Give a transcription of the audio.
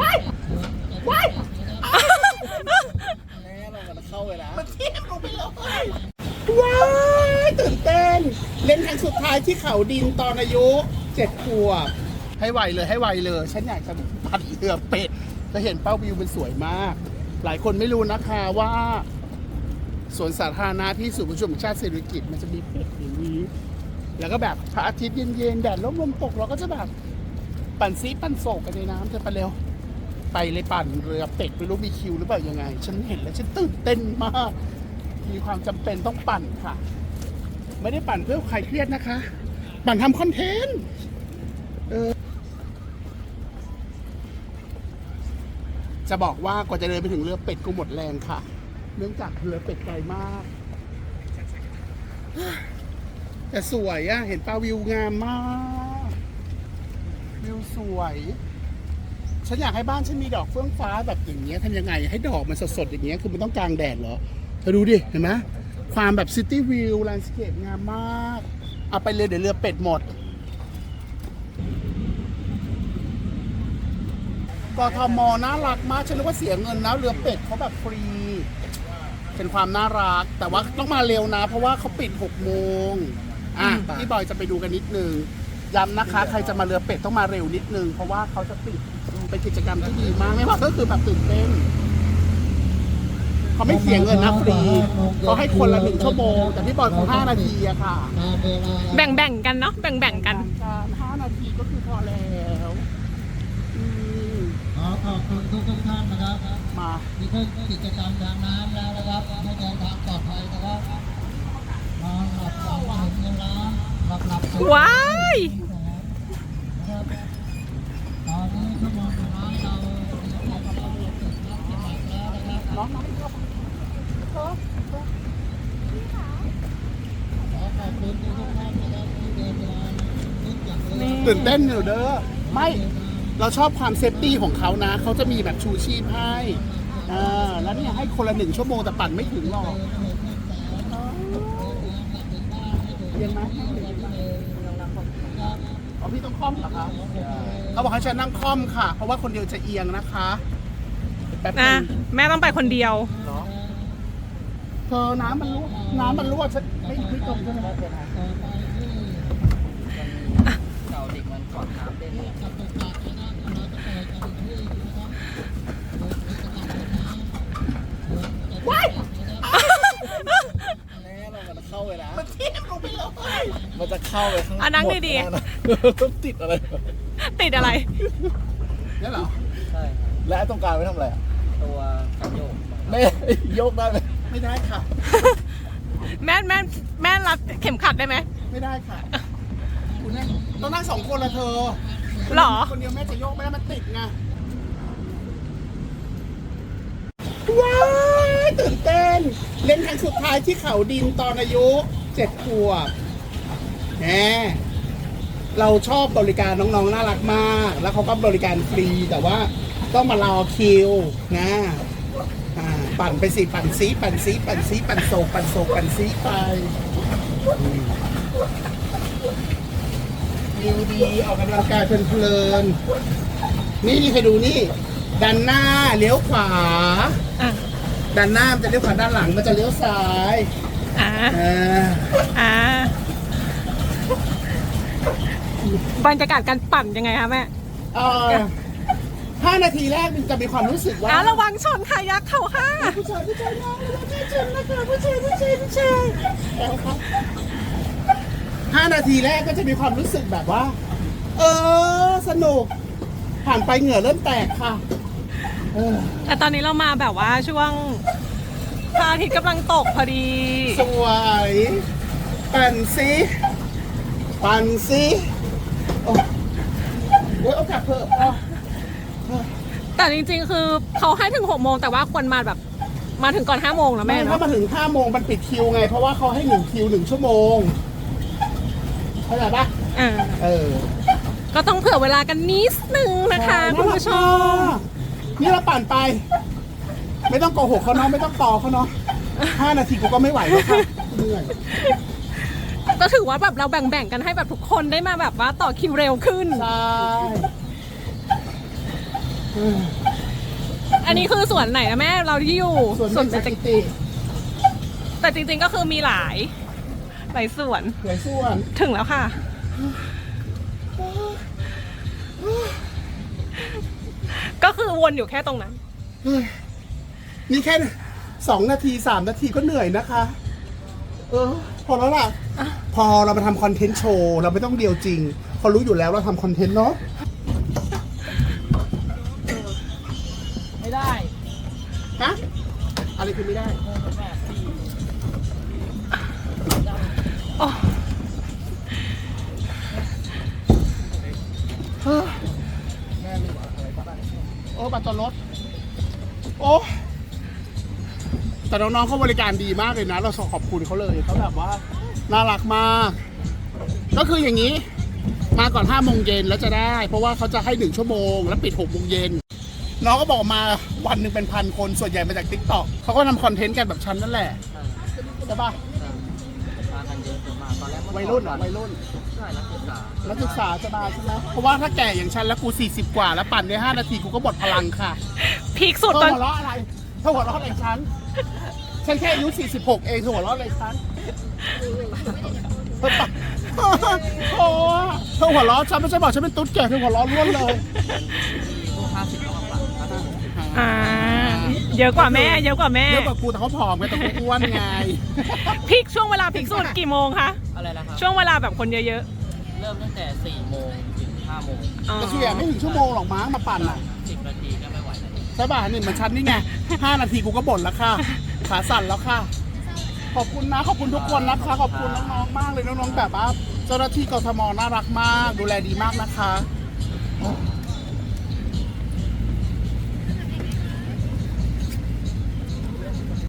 ว้ายว้ายแม่เราจะเข้าไปนะมันเทียบลงไปเลยว้ายตื่นเต้น เล่นครั้งสุดท้ายที่เขาดินตอนอายุเจ็ดขวบให้ไวเลยให้ไวเลย ฉันอยากจะปัดเรือเป็ดจะเห็นเป้าวิวมันสวยมาก หลายคนไม่รู้นะคะว่าสวนสาธารณะที่ศูนย์ประชุมแห่งชาติเศรษฐกิจมันจะมีเป็ดอย่างนี้ แล้วก็แบบพระอาทิตย์เย็นๆแดดร่มลมตกเราก็จะแบบ ปั่นซีปั่นโศกกันในน้ำเธอไปเร็ว ไปเลยปั่นเรือเป็ดไม่รู้มีคิวหรือเปล่ายังไง ฉันเห็นแล้วฉันตื่นเต้นมาก มีความจำเป็นต้องปั่นค่ะ ไม่ได้ปั่นเพื่อใครเครียดนะคะ ปั่นทำคอนเทนต์เออจะบอกว่ากว่าจะเดินไปถึงเรือเป็ดกูหมดแรงค่ะ เนื่องจากเรือเป็ดไกลมาก แต่สวยอะเห็นปลาวิวงามมาก วิวสวย ฉันอยากให้บ้านฉันมีดอกเฟื่องฟ้าแบบอย่างเงี้ยทำยังไง ให้ดอกมันสดๆอย่างเงี้ยคือมันต้องกลางแดดเหรอเธอดูดิเห็นไหมความแบบซิตี้วิวแลนด์สเคปงามมากเอาไปเลยเดี๋ยวเรือเป็ดหมดกทมน่ารักมากฉันนึกว่าเสียเงินนะเรือเป็ดเขาแบบฟรี เป็นความน่ารัก แต่ว่าต้องมาเร็วนะ เพราะว่าเขาปิด6โมงอะพี่บอยจะไปดูกันนิดนึงย้ำนะคะ ใครจะมาเรือเป็ดต้องมาเร็วนิดนึง เพราะว่าเขาจะปิด เป็นกิจกรรมที่ดีมาก ไม่ว่าก็คือแบบตื่นเต้นเขาไม่เสียเงินนะฟรีเขาให้คนละหนึ่งชั่วโมง แต่พี่บอยเขาห้านาทีอะค่ะแบ่งแบ่งๆกันเนาะแบ่งแบ่งๆกันการห้านาทีก็คือพอแล้วอืมขอขอบคุณทุกทุกๆท่านนะครับมาที่เพิ่งกิจกรรมทางน้ำแล้วนะครับให้เดินทางปลอดภัยนะครับนอนหลับฝันไม่เห็นเงินล้านหลับหลับตื่นว้ายนะครับตอนนี้ชั่ว น้องน้องพี่บอยขอขอบคุณทุกทุกๆท่านนะครับที่เดินทาตื่นเต้นอยู่เด้อไม่เราชอบความเซฟตี้ของเขานะ เขาจะมีแบบชูชีพให้อ่าแล้วเนี่ยให้คนละหนึ่งชั่วโมงแต่ปั่นไม่ถึงหรอกเรียนไหมอ๋อพี่ต้องคล่อมเหรอคะเขาบอกให้ฉันนั่งคล่อมค่ะ เพราะว่าคนเดียวจะเอียงนะคะ แป๊บนึนะงแม่ต้องไปคนเดียวเหรอเธอน้ำมันรั่วน้ำมันรั่วฉันไม่ไม่ตรงใช่ไหมเก่าเด็กมันกอดน้ำได้เลยว้ายแม่เราจะเข้าไปนะมันเทียบลงไปเลยมันจะเข้าไปข้างอะนั่งดีๆติดอะไรติดอะไรนี่เหรอ ใช่และตรงกลางไม่ทำอะไรอะ ตัวกันโยกไม่โยกได้ไหมไม่ได้ค่ะ แม่แม่แม่รัดเข็มขัดได้ไหมไม่ได้ค่ะคุณนั่งต้องนั่งสองคนละเธอ หรอ คนเดียวแม่จะโยกไม่ได้มันติดไงว้ายตื่นเต้น เล่นครั้งสุดท้ายที่เขาดินตอนอายุเจ็ดขวบแหมเราชอบบริการน้องๆ น่ารักมาก แล้วเขาก็บริการฟรีแต่ว่า ต้องมารอคิวนะอ่าปั่นไปสิปั่นซีปั่นซีปั่นซีปั่นโศกปั่นโศกปั่นซีไปอืมวิวดีออกกำลังกายเพลินๆนี่นี่ใครดูนี่ด้านหน้าเลี้ยวขวาอะด้านหน้ามันจะเลี้ยวขวาด้านหลังมันจะเลี้ยวซ้ายอ่าอ่าอ่าบรรยากาศการปั่นยังไงคะแม่ เอ่อห้านาทีแรกมันจะมีความรู้สึกว่าอะระวังชนค่ะยักษ์เข่าค่ะผู้ชายผู้ชายนะผู้ชายชนนะคะผู้ชายผู้ชายผู้ชายเอาครับห้านาทีแรกก็จะมีความรู้สึกแบบว่า เออ สนุก ผ่านไปเหงื่อเริ่มแตกค่ะ เออ แต่ตอนนี้เรามาแบบว่าช่วงพระอาทิตย์กำลังตกพอดี สวย ปั่นสิ ปั่นสิ โอ้โอ้ยเอากลับเถอะเอา แต่จริง ๆ คือเขาให้ถึงหกโมงแต่ว่าควรมาแบบมาถึงก่อนห้าโมงนะไม่แม่ถ้าเนาะมาถึงห้าโมงมันปิดคิวไง เพราะว่าเขาให้หนึ่งคิวหนึ่งชั่วโมงเข้าใจปะอ่าเออก็ต้องเผื่อเวลากันนิดนึงนะคะคุณผู้ชมนี่เราปั่นไป ไม่ต้องโกหกเขาเนาะไม่ต้องต่อเขาเนาะห้านาทีกูก็ไม่ไหวแล้วค่ะเหนื่อยก็ถือว่าแบบเราแบ่งๆกันให้แบบทุกคนได้มาแบบว่าต่อคิวเร็วขึ้น ใช่ อันนี้คือสวนไหนนะแม่เราที่อยู่ส่วนสวนเป็นเบสญจกิติแต่จริงๆก็คือมีหลายหลายสวน หลายส่วน ถึงแล้วค่ะ ก็คือวนอยู่แค่ตรงนั้นเฮ้ยนี่แค่สองนาทีสามนาทีก็เหนื่อยนะคะ เออ พอแล้วล่ะ พอเรามาทำคอนเทนต์โชว์ เราไม่ต้องเดียวจริงเขารู้อยู่แล้วเราทำคอนเทนต์เนาะ ฮะอะไรคือไม่ได้แม่พี่อ๋อเฮ้ยโอ้บัตรรถโอ้แต่น้องๆเขาบริการดีมากเลยนะ เราขอบคุณเขาเลยเขาแบบว่าน่ารักมาก ก็คืออย่างนี้ มาก่อน5โมงเย็นแล้วจะได้ เพราะว่าเขาจะให้ 1 ชั่วโมง แล้วปิด6โมงเย็น น้องก็บอกมาวันหนึ่งเป็นพันคนส่วนใหญ่มาจาก t ิ k t o k เขาก็ทำคอนเทนต์กันแบบฉันนั่นแหละใช่ปะมากันเยอะเกินมากตอนแรกวัยรุ่นเหรอวัยรุ่นใช่นักศึกษานักศึกษาจะมาใช่ไหมเพราะว่าถ้าแก่อย่างฉันแล้วกู 40 กว่า แล้วปั่นได้5นาทีกูก็หมดพลังค่ะพีคสุดเธอตอนหัวเราะอะไรเธอหัวเราะอะไรฉันฉันแค่อายุ 46 เองเธอหัวเราะอะไรฉันเธอปะโอ้เธอหัวเราะฉันไม่ใช่บอกฉันเป็นตุ๊ดแก่เธอหัวเราะล้วนเลย พวกห้าสิบต้ องมาปั่นครับอ่า เยอะกว่าแม่ เยอะกว่าแม่ เยอะกว่ากูแต่เขาผอมไงแต่กูอ้วนไงพีคช่วงเวลาพีคสุดกี่โมงคะ อะไรนะครับ ช่วงเวลาแบบคนเยอะเริ่มตั้งแต่สี่โมงถึงห้าโมงๆอ๋อ แต่เฉลี่ยไม่ถึงชั่วโมงหรอกมั้งมาปั่นอะสิบนาทีก็ไม่ไหวแล้วใช่ป่ะนี่เหมือนฉันนี่ไง5นาทีกูก็บ่นแล้วค่ะ ขาสั่นแล้วค่ะ ขอบคุณนะ ขอบคุณทุกคนนะคะ ขอบคุณน้องๆ มากเลยน้องๆ แบบว่าเจ้าหน้าที่กทมน่ารักมาก ดูแลดีมากนะคะ